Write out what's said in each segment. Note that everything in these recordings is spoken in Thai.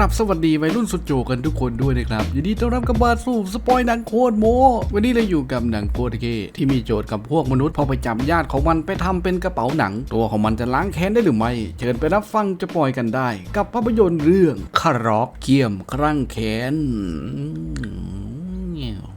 ครับสวัสดีวัยรุ่นสุดโจกันทุกคนด้วยนะครับยินดีต้อนรับกับบาสู่สปอยหนังโคตรโม วันนี้เราอยู่กับหนังโคตรเกที่มีโจทย์กับพวกมนุษย์พอไปจับญาติของมันไปทำเป็นกระเป๋าหนัง ตัวของมันจะล้างแค้นได้หรือไม่ เชิญไปรับฟังจะปล่อยกันได้ กับภาพยนตร์เรื่องคารอกเกียมครั่งแค้น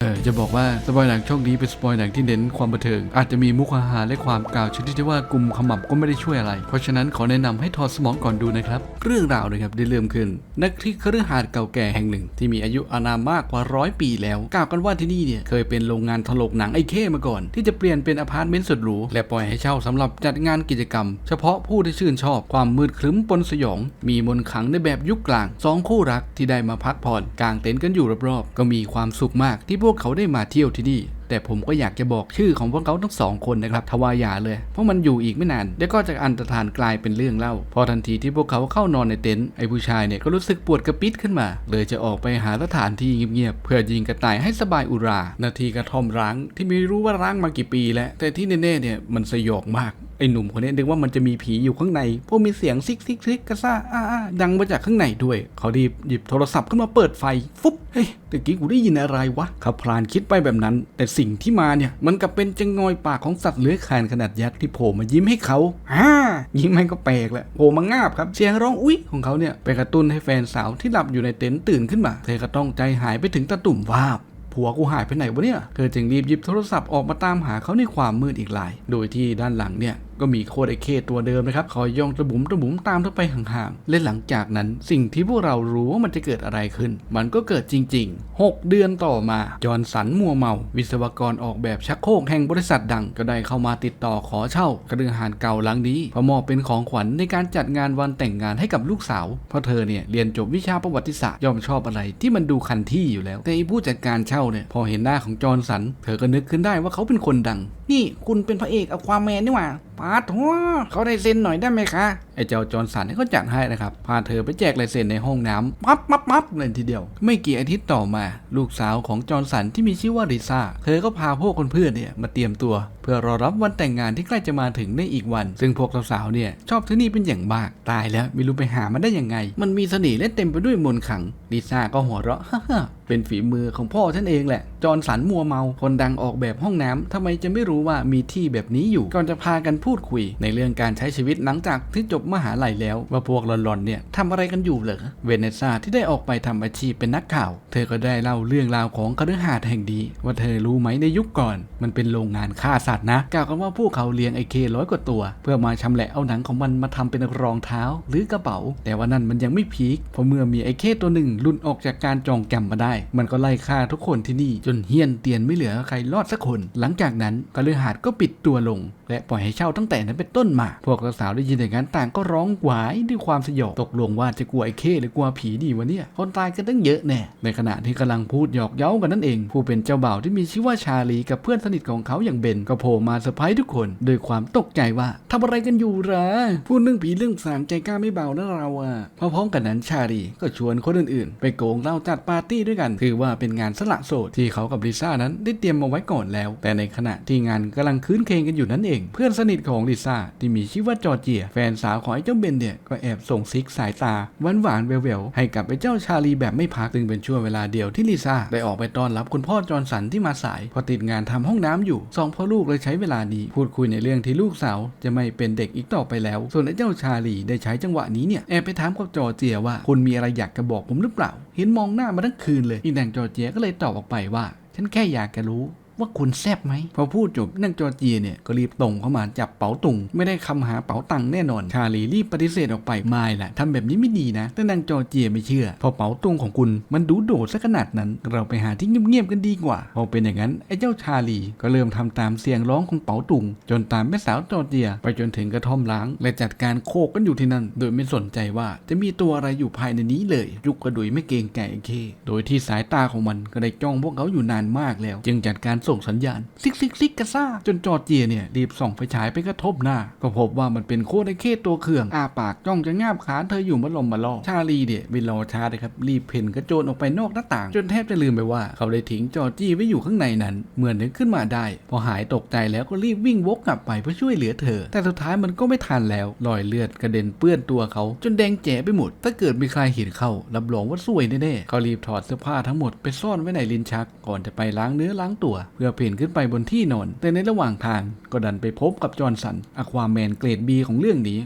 เออจะบอกว่าสปอยหนังช่องนี้เป็นสปอยหนังที่เน้นความบันเทิง อาจจะมีมุกฮาและความกล่าวชนิดที่ว่ากลุ่มขมับก็ไม่ได้ช่วยอะไร เพราะฉะนั้นขอแนะนำให้ถอดสมองก่อนดูนะครับ เรื่องราวนะครับได้เริ่มขึ้น นักที่คฤหาสน์เก่าแก่แห่งหนึ่ง ที่มีอายุอานามมากกว่าร้อยปีแล้วกล่าวกันว่าที่นี่เนี่ยเคยเป็นโรงงานถลกหนังไอ้เข้มาก่อน ที่จะเปลี่ยนเป็นอพาร์ตเมนต์สุดหรูและปล่อยให้เช่าสำหรับจัดงานกิจกรรม เฉพาะผู้ที่ชื่นชอบความมืดครึ้มปนสยอง มีมนขังในแบบยุคกลางสองคู่รักที่ได้มาพักผ่อนกางเต็นท์กันอยู่รอบๆก็มีความสุขมากที่พวกเขาได้มาเที่ยวที่นี่ แต่ผมก็อยากจะบอกชื่อของพวกเขาทั้งสองคนนะครับทวายาเลย เพราะมันอยู่อีกไม่นานเดี๋ยวก็จะอันตรธานกลายเป็นเรื่องเล่า พอทันทีที่พวกเขาเข้านอนในเต็นท์ไอ้ผู้ชายเนี่ยก็รู้สึกปวดกระปิดขึ้นมา เลยจะออกไปหาสถานที่เงียบๆเพื่อยิงกระต่ายให้สบายอุรา นาทีกระท่อมร้างที่ไม่รู้ว่าร้างมากี่ปีแล้ว แต่ที่แน่ๆเนี่ยมันสยองมากไอ้หนุ่มคนนี้นึกว่ามันจะมีผีอยู่ข้างในเพราะมีเสียงซิกซิกซิกกระซ่าอ้าอ้าดังมาจากข้างในด้วย เขารีบหยิบโทรศัพท์ขึ้นมาเปิดไฟ ฟุ๊บเฮ้ยตะกี้กูได้ยินอะไรวะเขาพลานคิดไปแบบนั้นแต่สิ่งที่มาเนี่ยมันกับเป็นจะงอยปากของสัตว์เลื้อยคลานขนาดยักษ์ที่โผล่มายิ้มให้เขาฮ่ายิ้มให้ก็แปลกแหละโผล่มางาบครับเสียงร้องอุ๊ยของเขาเนี่ยไปกระตุ้นให้แฟนสาวที่หลับอยู่ในเต็นท์ตื่นขึ้นมาเธอก็ต้องใจหายไปถึงตะตุ่มวาบผัวกูหายไปไหนวะเนี่ย เธอจึงรีบหยิบโทรศัพท์ออกมาตามหาเขาในความมืดอีกหลาย โดยที่ด้านหลังเนี่ย ก็มีโคดไอเคตัวเดิมนะครับคอยย่องตะบุ๋มตะบุ๋มตามเธอไปห่างๆและหลังจากนั้นสิ่งที่พวกเรารู้ว่ามันจะเกิดอะไรขึ้น มันก็เกิดจริง ๆ 6 เดือนต่อมา จอห์นสันมัวเมา วิศวกรออกแบบชักโครกแห่งบริษัทดังก็ได้เข้ามาติดต่อขอเช่ากระเดือหานเก่าหลังนี้เพื่อมอบเป็นของขวัญในการจัดงานวันแต่งงานให้กับลูกสาว เพราะเธอเนี่ยเรียนจบวิชาประวัติศาสตร์ย่อมชอบอะไรที่มันดูคันที่อยู่แล้ว แต่อ้ผู้จัดการเช่าเนี่ยพอเห็นหน้าของจอห์นสัน เธอก็นึกขึ้นได้ว่าเขาเป็นคนดัง นี่คุณเป็นพระเอกอควาแมนนี่หว่า ปาดหัวเขาได้เซ็นหน่อยได้ไหมคะ ไอ้เจ้าจอห์นสันเนี่ก็จัดให้นะครับ พาเธอไปแจกลายเซ็นในห้องน้ำปั๊บปั๊บปั๊บเลยทีเดียว ไม่กี่อาทิตย์ต่อมา ลูกสาวของจอห์นสันที่มีชื่อว่าริซ่า เธอก็พาพวกเพื่อนเนี่ยมาเตรียมตัว พื่อรอรับวันแต่งงานที่ใกล้จะมาถึงในอีกวัน ซึ่งพวกสาวๆเนี่ยชอบที่นี่เป็นอย่างมากตายแล้วไม่รู้ไปหามันได้ยังไง มันมีเสน่ห์และเต็มไปด้วยมนต์ขลังลิซ่าก็หัวเราะเป็นฝีมือของพ่อฉันเองแหละ จอห์นสันมัวเมา คนดังออกแบบห้องน้ำทำไมจะไม่รู้ว่ามีที่แบบนี้อยู่ ก่อนจะพากันพูดคุย ในเรื่องการใช้ชีวิตหลังจากที่จบมหาลัยแล้ว ว่าพวกหลอนๆเนี่ยทำอะไรกันอยู่เหรอ เวเนซ่าที่ได้ออกไปทำอาชีพเป็นนักข่าว เธอก็ได้เล่าเรื่องราวของคฤหาสน์แห่งดีว่าเธอรู้ไหมในยุคก่อน มันเป็นโรงงานฆ่าสัตว์นะ กล่าวกันว่าพวกเขาเลี้ยงไอเคร้อยกว่าตัว เพื่อมาชำแหละเอาหนังของมันมาทำเป็นรองเท้าหรือกระเป๋า แต่ว่านั่นมันยังไม่พีคเพราะเมื่อมีไอเคตัวหนึ่งหลุดออกจากการจองจำมาได้ มันก็ไล่ฆ่าทุกคนที่นี่จนเฮี้ยนเตียนไม่เหลือใครรอดสักคน หลังจากนั้นคฤหาสน์ก็ปิดตัวลง และปล่อยให้เช่าตั้งแต่นั้นเป็นต้นมา พวกสาวได้ยินอย่างนั้นต่างก็ร้องหวายด้วยความสยองตกลงว่าจะกลัวไอ้เข้หรือกลัวผีดีวะเนี่ย คนตายกันตั้งเยอะแน่ในขณะที่กำลังพูดหยอกเย้ากันนั่นเอง ผู้เป็นเจ้าบ่าวที่มีชื่อว่าชาลีกับเพื่อนสนิทของเขาอย่างเบนก็โผล่มาเซอร์ไพรส์ทุกคนด้วยความตกใจว่าทำอะไรกันอยู่หรอพูดเรื่องผีเรื่องสางใจกล้าไม่เบานะเราอะพร้อมกันนั้นชาลีก็ชวนคนอื่นๆ ไปโกงเล้าจัดปาร์ตี้ด้วยกัน ถือว่าเป็นงานสละโสดที่เขากับลิซ่านั้นได้เตรียมมาไว้ก่อนแล้ว แต่ในขณะที่งานกำลังคืนเคงกันอยู่นั่นเองเพื่อนสนิทของลิซ่าที่มีชื่อว่าจอร์เจีย แฟนสาวของไอ้เจ้าเบนเนี่ยก็แอบส่งซิกสายตาหวานหวานๆแววๆให้กับไอ้เจ้าชาลีแบบไม่พักซึ่งเป็นช่วงเวลาเดียวที่ลิซ่าได้ออกไปต้อนรับคุณพ่อจอร์นสันที่มาสายเพอติดงานทำห้องน้ำอยู่สองพ่อลูกเลยใช้เวลานี้พูดคุยในเรื่องที่ลูกสาวจะไม่เป็นเด็กอีกต่อไปแล้ว ส่วนไอ้เจ้าชาลีได้ใช้จังหวะนี้เนี่ยแอบไปถามกับจอร์เจียว่าคุณมีอะไรอยากจะบอกผมหรือเปล่า เห็นมองหน้ามาทั้งคืนเลยอีนางจอร์เจียก็เลยตอบออกไปว่า ฉันแค่อยากจะรู้ ว่าคุณแซบไหมพอพูดจบนางจอเจียเนี่ยก็รีบตรงเข้ามาจับเป๋าตุง ไม่ได้คำหาเป๋าตังแน่นอน ชาลีรีบปฏิเสธออกไปไม่แหละทำแบบนี้ไม่ดีนะ แต่นางจอเจียไม่เชื่อ พอเป๋าตุงของคุณมันดูโดดซะขนาดนั้น เราไปหาที่เงียบๆกันดีกว่า พอเป็นอย่างนั้นไอ้เจ้าชาลีก็เริ่มทำตามเสียงร้องของเป๋าตุง จนตามแม่สาวจอเจีย ไปจนถึงกระท่อมล้าง และจัดการโคกกันอยู่ที่นั่น โดยไม่สนใจว่าจะมีตัวอะไรอยู่ภายในนี้เลย ยุกกระดุยไม่เกรงใจไอ้เค โดยที่สายตาของมันก็ได้จ้องพวกเขาอยู่นานมากแล้ว จึงจัดการสส่งสัญญาณ ซิกซิกซิกกระซ่า จนจอร์เจียเนี่ย รีบส่องไฟฉายไปกระทบหน้า ก็พบว่ามันเป็นโคไอเคตัวเคืองอาปากจ้องจะงาบขาเธออยู่มาลมมาล่อชาลีเนี่ยไม่รอช้าเลยครับ รีบเพ่นกระโจนออกไปนอกหน้าต่าง จนแทบจะลืมไปว่า เขาได้ทิ้งจอร์จี้ไว้อยู่ข้างในนั้น เหมือนึกขึ้นมาได้ พอหายตกใจแล้วก็รีบวิ่งวกกลับไปเพื่อช่วยเหลือเธอ แต่สุดท้ายมันก็ไม่ทันแล้วรอยเลือดกระเด็นเปื้อนตัวเขาจนแดงแจ๋ไปหมด ถ้าเกิดมีใครเห็นเข้ารับรองว่าซวยแน่ๆเขารีบถอดเสื้อผ้าทั้งหมดไปซ่อนไว้ในลิ้นชัก ก่อนจะไปล้างเนื้อล้างตัวพื่อเพ่นขึ้นไปบนที่นอน แต่ในระหว่างทางก็ดันไปพบกับจอร์นสันอควาแมนเกรดบีของเรื่องนี้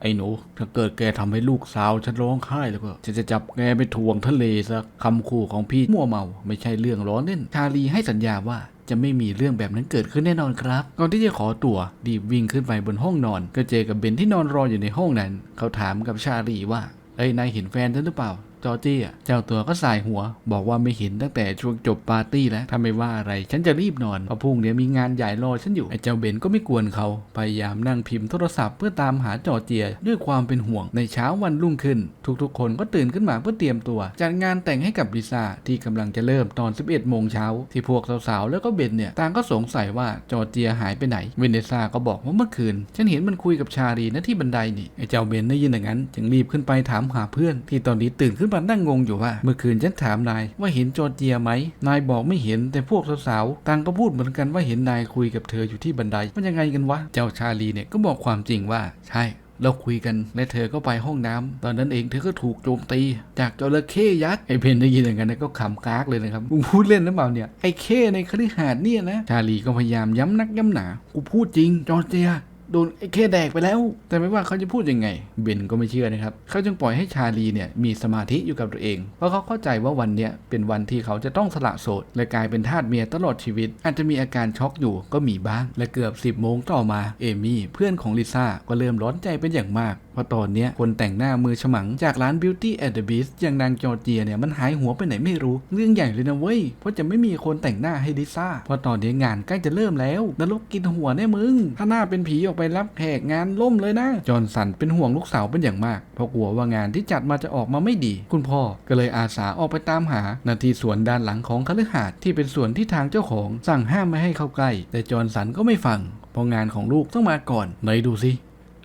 ไอ้หนู ถ้าเกิดแกทำให้ลูกสาวฉันร้องไห้แล้วก็ฉันจะจับแกไปถ่วงทะเลซะคำขู่ของพี่มั่วเมา ไม่ใช่เรื่องล้อเล่น ชาลีให้สัญญาว่าจะไม่มีเรื่องแบบนั้นเกิดขึ้นแน่นอนครับ ก่อนที่จะขอตัวรีบวิ่งขึ้นไปบนห้องนอน ก็เจอกับเบนที่นอนรออยู่ในห้องนั้น เขาถามกับชาลีว่าเอ้ยนายเห็นแฟนฉันหรือเปล่า จอร์จี้อะเจ้าตัวก็สายหัว บอกว่าไม่เห็นตั้งแต่ช่วงจบปาร์ตี้แล้วถ้าไม่ว่าอะไร ฉันจะรีบนอนเพราะพรุ่งนี้มีงานใหญ่รอฉันอยู่ไอ้เจ้าเบนก็ไม่กวนเขาพยายามนั่งพิมพ์โทรศัพท์เพื่อตามหาจอร์เจียด้วยความเป็นห่วงในเช้าวันรุ่งขึ้น ทุกๆ คนก็ตื่นขึ้นมาเพื่อเตรียมตัว จัดงานแต่งให้กับลิซ่าที่กำลังจะเริ่มตอน 11โมงเช้าที่พวกสาวๆแล้วก็เบนเนี่ยต่างก็สงสัยว่าจอร์เจียหายไปไหนเวเนซ่าก็บอกว่าเมื่อคืน ฉันเห็นมันคุยกับชาลีนะที่บันไดนี่ไอ้เจ้าเบนได้ยินอย่างนั้นจึงรีบขึ้นไปถามหาเพื่อนที่ตอนนี้ตื่นขึ้นมานั่งงงอยู่ว่า เมื่อคืนฉันถามนายว่าเห็นจอร์เจียไหม นายบอกไม่เห็นแต่พวกสาวๆต่างก็พูดเหมือนกันว่าเห็นนายคุยกับเธออยู่ที่บันไดมันยังไงกันวะ เจ้าชาลีเนี่ยก็บอกความจริงว่าใช่เราคุยกันและเธอก็ไปห้องน้ำตอนนั้นเองเธอก็ถูกโจมตี จากจระเข้ยักษ์ไอเพนได้ยินอย่างนั้นก็ขำกากเลยนะครับกูพูดเล่นหรือเปล่าเนี่ยไอเข้ในคฤหาสน์เนี่ยนะชาลีก็พยายามย้ำนักย้ำหนากูพูดจริงจอร์เจีย โดนไอ้เข้แดกไปแล้ว แต่ไม่ว่าเขาจะพูดยังไง เบนก็ไม่เชื่อนะครับ เขาจึงปล่อยให้ชาลีเนี่ยมีสมาธิอยู่กับตัวเอง เพราะเขาเข้าใจว่าวันเนี้ยเป็นวันที่เขาจะต้องสละโสด และกลายเป็นทาสเมียตลอดชีวิต อาจจะมีอาการช็อกอยู่ก็มีบ้าง และเกือบ 10โมงต่อมา เอมี่เพื่อนของลิซ่าก็เริ่มร้อนใจเป็นอย่างมาก เพราะตอนเนี้ยคนแต่งหน้ามือฉมังจากร้าน Beauty and the Beast อย่างนางจอร์เจียเนี่ยมันหายหัวไปไหนไม่รู้ เรื่องใหญ่เลยนะเว้ย เพราะจะไม่มีคนแต่งหน้าให้ลิซ่า เพราะตอนนี้งานใกล้จะเริ่มแล้วนรกกินหัวแน่มึง ถ้าหน้าเป็นผีออกไปรับแขกงานล่มเลยนะ จอห์นสันเป็นห่วงลูกสาวเป็นอย่างมาก เพราะกลัวว่างานที่จัดมาจะออกมาไม่ดี คุณพ่อก็เลยอาสาออกไปตามหานาทีสวนด้านหลังของคฤหาสน์ที่เป็นสวนที่ทางเจ้าของสั่งห้ามไม่ให้เข้าใกล้ แต่จอห์นสันก็ไม่ฟังเพราะงานของลูกต้องมาก่อนไหนดูสิ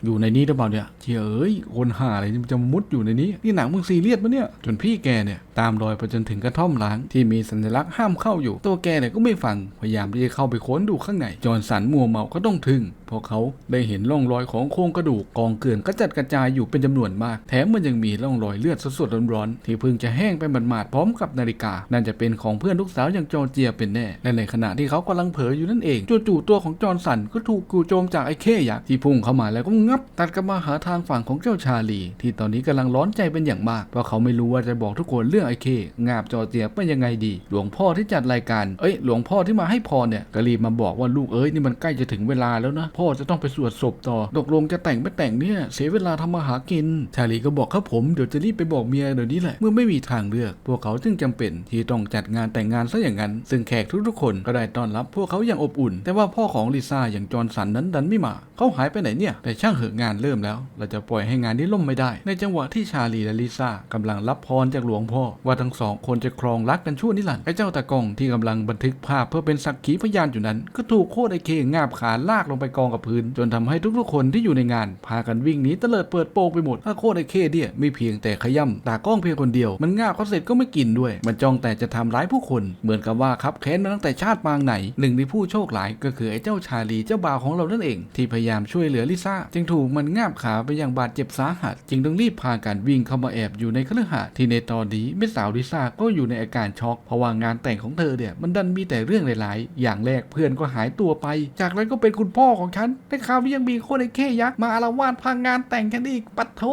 อยู่ในนี้หรือเปล่าเนี่ยเชี่ยเอ้ยคนหาอะไรมันจะมุดอยู่ในนี้นี่หนังมึงซีเรียสปะเนี่ยจนพี่แกเนี่ยตามรอยไปจนถึงกระท่อมล้างที่มีสัญลักษณ์ห้ามเข้าอยู่ ตัวแกเนี่ยก็ไม่ฟังพยายามที่จะเข้าไปค้นดูข้างในจอห์นสันมัวเมาก็ต้องทึ่ง เพราะเขาได้เห็นร่องรอยของโครงกระดูกกองเกลื่อนกระจัดกระจายอยู่เป็นจำนวนมาก แถมมันยังมีร่องรอยเลือดสดๆร้อนๆที่เพิ่งจะแห้งไปหมาดๆพร้อมกับนาฬิกา นั่นจะเป็นของเพื่อนลูกสาวอย่างจอร์เจียเป็นแน่และในขณะที่เขากำลังเผลออยู่นั่นเองจู่ๆตัวของจอห์สันก็ถูกกูโจมจากไอ้เข้ยักษ์ที่พุ่งเข้ามาแล้วก็งับ ตัดกลับมาหาทางฝั่งของเจ้าชาลี ที่ตอนนี้กำลังร้อนใจเป็นอย่างมากเพราะเขาไม่รู้ว่าจะบอกทุกคนเรื่องไอ้เข้งาบจอร์เจียเป็นยังไงดี หลวงพ่อที่จัดรายการเอ้ยหลวงพ่อที่มาให้พรเนี่ยก็รีบมาบอกว่าลูกเอ้ยนี่มันใกล้จะถึงเวลาแล้วนะพ่อจะต้องไปสวดศพต่อตกลงจะแต่งไม่แต่งเนี่ย เสียเวลาทำมาหากิน ชาลีก็บอกครับผมเดี๋ยวจะรีบไปบอกเมียเดี๋ยวนี้แหละ เมื่อไม่มีทางเลือก พวกเขาจึงจำเป็น ที่ต้องจัดงานแต่งงานซะอย่างนั้น ซึ่งแขกทุกๆคนก็ได้ต้อนรับ พวกเขาอย่างอบอุ่น แต่ว่าพ่อของลิซ่าอย่างจอห์นสันนั้นดันไม่มา เขาหายไปไหนเนี่ย แต่ช่างเหอะงานเริ่มแล้ว เราจะปล่อยให้งานนี้ล่มไม่ได้ ในจังหวะที่ชาลีและลิซ่ากำลังรับพรจากหลวงพ่อ ว่าทั้งสองคนจะครองรักกันชั่วนิรันดร์ไอ้เจ้าตากองที่กำลังบันทึกภาพเพื่อเป็นสักขีพยานอยู่นั้น ก็ถูกโคตรไอเคงาบขาลากลงไปกองกับพื้น จนทำให้ทุกๆ คนที่อยู่ในงาน พากันวิ่งหนีเตลิดเปิดโปงไปหมดถ้าโคตรไอเคเนี่ยไม่เพียงแต่ขย่ำตากล้องเพียงคนเดียว มันง่าบเขาเสร็จก็ไม่กินด้วย มันจ้องแต่จะทำร้ายผู้คน เหมือนกับว่าครับแค้นมาตั้งแต่ชาติปางไหน หนึ่งในผู้โชคหลายก็คือไอ้เจ้าชาลีเจ้าบ่าวของเรานั่นเอง ที่พยายามช่วยเหลือลิซ่าจึงถูกมันงาบขาไปอย่างบาดเจ็บสาหัส จึงต้องรีบพากันวิ่งเข้ามาแอบอยู่ในคฤหาสน์ที่ในตอนนี้แม่สาวลิซ่าก็อยู่ในอาการช็อกเพราะว่างานแต่งของเธอเนี่ยมันดันมีแต่เรื่องร้ายๆ อย่างแรกเพื่อนก็หายตัวไป จากนั้นก็เป็นคุณพ่อของฉันในคราวนี้ยังมีโคตรไอ้เข้ยักษ์มาอาละวาดพังงานแต่งฉันอีกปัดโท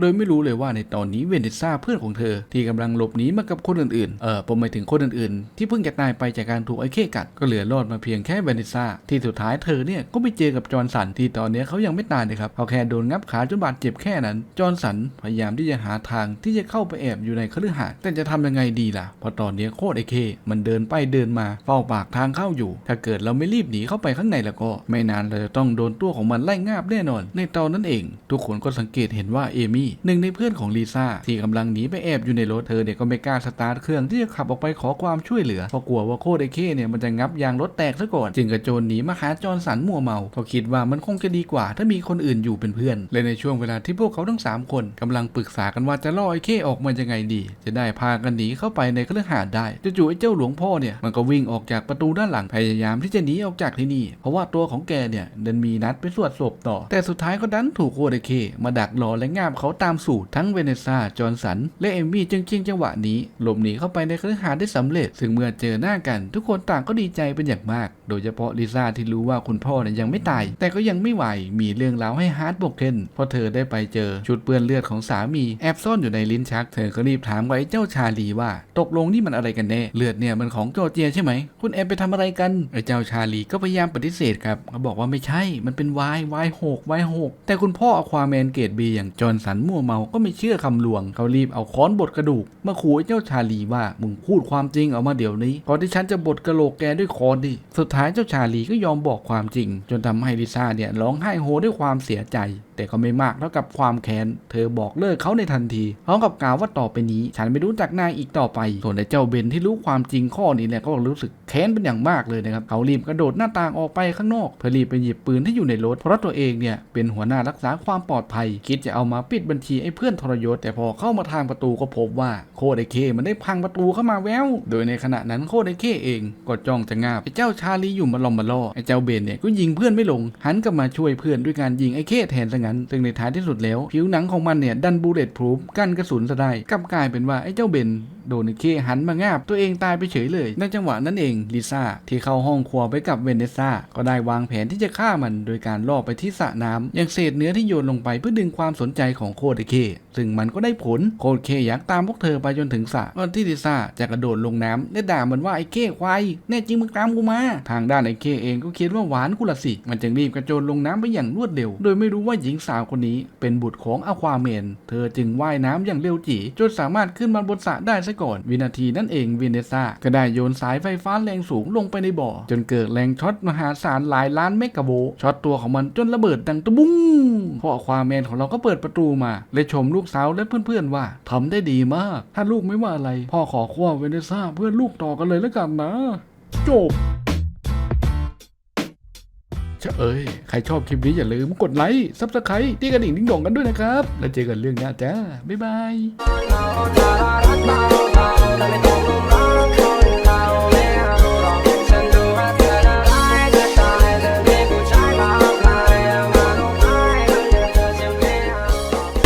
โดยไม่รู้เลยว่าในตอนนี้เวเนซ่าเพื่อนของเธอ ที่กำลังหลบหนีมากับคนอื่นๆ เออผมหมายถึงคนอื่นๆ ที่เพิ่งจะตายไปจากการถูกไอ้เข้กัดก็เหลือรอดมาเพียงแค่เวเนซ่าที่สุดท้ายเธอเนี่ยก็ไปเจอกับจอห์นสันที่ตอนนี้เขายังไม่ตายนะครับเขาแค่โดนงับขาจนบาดเจ็บแค่นั้น จอห์นสันพยายามที่จะหาทางที่จะเข้าไปแอบอยู่ในคฤหาสน์แต่จะทำยังไงดีล่ะเพราะตอนนี้โคตรไอ้เข้มันเดินไปเดินมาเฝ้าปากทางเข้าอยู่ ถ้าเกิดเราไม่รีบหนีเข้าไปข้างในแล้วก็ไม่นานเราจะต้องโดนตัวของมันไล่งาบแน่นอน ในตอนนั้นเอง ทุกคนก็สังเกตเห็นว่าเอมี่หนึ่งในเพื่อนของลิซ่าที่กำลังหนีไปแอบอยู่ในรถเธอเนี่ยก็ไม่กล้าสตาร์ทเครื่องที่จะขับออกไปขอความช่วยเหลือเพราะกลัวว่าโคเดเคเนี่ยมันจะงับยางรถแตกซะก่อนจึงกระโจนหนีมาหาจอร์นสันมัวเมาเพราคิดว่ามันคงจะดีกว่า ถ้ามีคนอื่นอยู่เป็นเพื่อนและในช่วงเวลาที่พวกเขาทั้งสามคนกำลังปรึกษากันว่าจะล่อไอ้เคออกมายังไงดี จะได้พากันหนีเข้าไปในเครือหาสน์ได้จู่ๆไอ้เจ้าหลวงพ่อเนี่ยมันก็วิ่งออกจากประตูด้านหลังพยายามที่จะหนีออกจากที่นี่ เพราะว่าตัวของแกเนี่ยดันมีนัดไปสวดศพต่อ แต่สุดท้ายก็ดันถูกโคเดเค มาดักรอและงาบเขาตามสูตรทั้งเวเนซ่า จอร์นสัน และเอมมี่จึงจริงจังหวะนี้ หลบหนีเข้าไปในครือหาสน์ได้สำเร็จ ซึ่งเมื่อเจอหน้ากัน ทุกคนต่างก็ดีใจเป็นอย่างมาก โดยเฉพาะลิซ่าที่รู้ว่าคุณพ่อเนี่ยยังไม่ตาย แต่ก็ยังไม่ไหว มีเรื่องราวให้ฮาร์ดบอกเคนเพราะเธอได้ไปเจอชุดเปื้อนเลือดของสามีแอบซ่อนอยู่ในลิ้นชัก เธอก็รีบถามไอ้เจ้าชาลีว่า ตกลงนี่มันอะไรกันแน่เลือดเนี่ยมันของจอร์เจียใช่ไหมคุณแอบไปทำอะไรกันไอ้เจ้าชาลีก็พยายามปฏิเสธครับเขาบอกว่าไม่ใช่ มันเป็นวายวายหกวายหกแต่คุณพ่ออควาแมนเกรดบีอย่างจอร์นสันมั่วเมา ก็ไม่เชื่อคำลวง เขารีบเอาค้อนบดกระดูก มาขู่เจ้าชาลีว่ามึงพูดความจริงออกมาเดี๋ยวนี้ก่อนที่ฉันจะบดกระโหลกแกด้วยค้อนดิ สุดท้ายเจ้าชาลีก็ยอมบอกความจริง จนทำให้ลิซ่าเนี่ยร้องไห้โฮด้วยความเสียใจ แต่ก็ไม่มากเท่ากับความแค้น เธอบอกเลิกเขาในทันทีพร้อมกับกล่าวว่าต่อไปนี้ ฉันไม่รู้จักนายอีกต่อไป ส่วนไอ้เจ้าเบนที่รู้ความจริงข้อนี้เนี่ยก็รู้สึกแค้นเป็นอย่างมากเลยนะครับ เขารีบกระโดดหน้าต่างออกไปข้างนอกเพื่อรีบไปหยิบปืนที่อยู่ในรถ เพราะตัวเองเนี่ยเป็นหัวหน้ารักษาความปลอดภัย คิดจะเอามาปิดบัญชีไอ้เพื่อนทรยศ แต่พอเข้ามาทางประตูก็พบว่าโคดไอเคมันได้พังประตูเข้ามาแววโดยในขณะนั้นโคดไอเคเองก็จ้องจะงาบไอ้เจ้าชาลีอยู่มาลอมมาล่อไอ้เจ้าเบนเนี่ยก็ยิงเพื่อนไม่ลง หันกลับมาช่วยเพื่อนด้วยการยิงไอ้เคแทนซะงั้นซึ่งในท้ายที่สุดแล้ว ผิวหนังของมันเนี่ยดันบูเลตพรูฟกั้นกระสุนซะได้กลับกลายเป็นว่าไอ้เจ้าเบนโดนไอ้เคหันมางาบตัวเองตายไปเฉยเลย ในจังหวะนั้นเองลิซ่าที่เข้าห้องครัวไปกับเวเนซ่าก็ได้วางแผนที่จะฆ่ามันโดยการล่อไปที่สระน้ำอย่างเศษเนื้อที่โยนลงไปเพื่อดึงความสนใจของโคดไอเคซึ่งมันก็ได้ผลโคดเคอยากตามพวกเธอไปจนถึงสระก่อนที่ลิซ่าจะกระโดดลงน้ำได้ด่ามันว่าไอ้เคควายแน่จริงมึงตามกูมา ทางด้านไอ้เคเองก็คิดว่าหวานกูละสิ มันจึงรีบกระโจนลงน้ำไปอย่างรวดเร็ว โดยไม่รู้ว่าหญิงสาวคนนี้เป็นบุตรของอควาเมน เธอจึงว่ายน้ำอย่างเร็วจีจนสามารถขึ้นมาบนสระได้ซะก่อน วินาทีนั่นเองวินเนซ่าก็ได้โยนสายไฟฟ้าแรงสูงลงไปในบ่อ จนเกิดแรงช็อตมหาศาลหลายล้านเมกะโวลต์ช็อตตัวของมันจนระเบิดดังตะบุ้งพ่ออควาแมนของเราก็เปิดประตูมาและชมลูกสาวและเพื่อนๆว่าทำได้ดีมาก ถ้าลูกไม่ว่าอะไร พ่อขอคว้าเวเนซ่าเพื่อนลูกต่อกันเลยแล้วกันนะ จบเชเอ้ย ใครชอบคลิปนี้อย่าลืมกดไลค์ซับสไครต์ตีกระดิ่งดิ้งดองกันด้วยนะครับ แล้วเจอกันเรื่องหน้าจ้า บ๊ายบาย